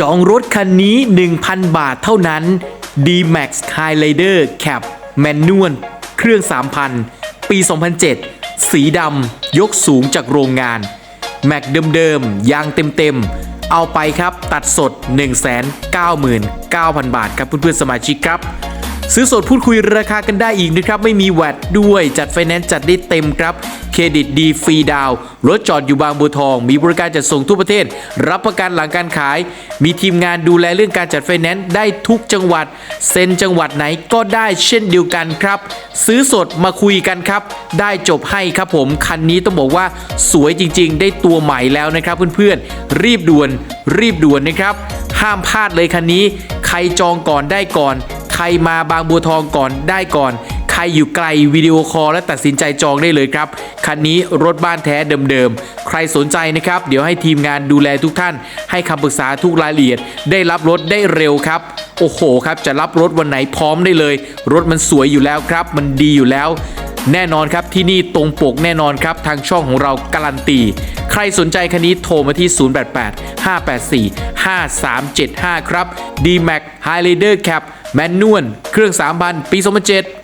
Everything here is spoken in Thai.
จองรถคันนี้ 1,000 บาทเท่านั้น D-Max Highlander Cap Manual เครื่อง 3,000 ปี 2007 สีดำยกสูงจากโรงงาน แม็กเดิมๆ ยางเต็มๆ เอาไปครับตัดสด 199,000 บาทครับเพื่อนๆสมาชิกครับ ซื้อสดพูดคุยราคากันได้อีกนะครับ ไม่มีแวดด้วยจัดไฟแนนซ์จัดได้เต็มครับเครดิตดีฟรีดาวรถจอดอยู่บางบัวทอง มีบริการจัดส่งทั่วประเทศ รับประกันหลังการขาย มีทีมงานดูแลเรื่องการจัดไฟแนนซ์ได้ทุกจังหวัด เซ็นจังหวัดไหนก็ได้เช่นเดียวกันครับ ซื้อสดมาคุยกันครับ ได้จบให้ครับผม คันนี้ต้องบอกว่าสวยจริง ๆ ได้ตัวใหม่แล้วนะครับเพื่อนๆ รีบด่วน รีบด่วนนะครับ ห้ามพลาดเลยคันนี้ ใครจองก่อนได้ก่อน รมาบางบัวทองก่อนได้ก่อน ใครอยู่ไกลวิดีโอคอลและตัดสินใจจองได้เลยครับ คันนี้รถบ้านแท้เดิมๆ ใครสนใจนะครับ เดี๋ยวให้ทีมงานดูแลทุกท่าน ให้คำปรึกษาทุกรายละเอียด ได้รับรถได้เร็วครับ โอ้โหครับ จะรับรถวันไหนพร้อมได้เลย รถมันสวยอยู่แล้วครับ มันดีอยู่แล้วแน่นอนครับที่นี่ตรงปกแน่นอนครับ ทางช่องของเราการันตี ใครสนใจคันนี้โทรมาที่ 088 584 5375 ครับ D-Max Highlander Cap แมนนวลเครื่อง 3,000 ปี 2007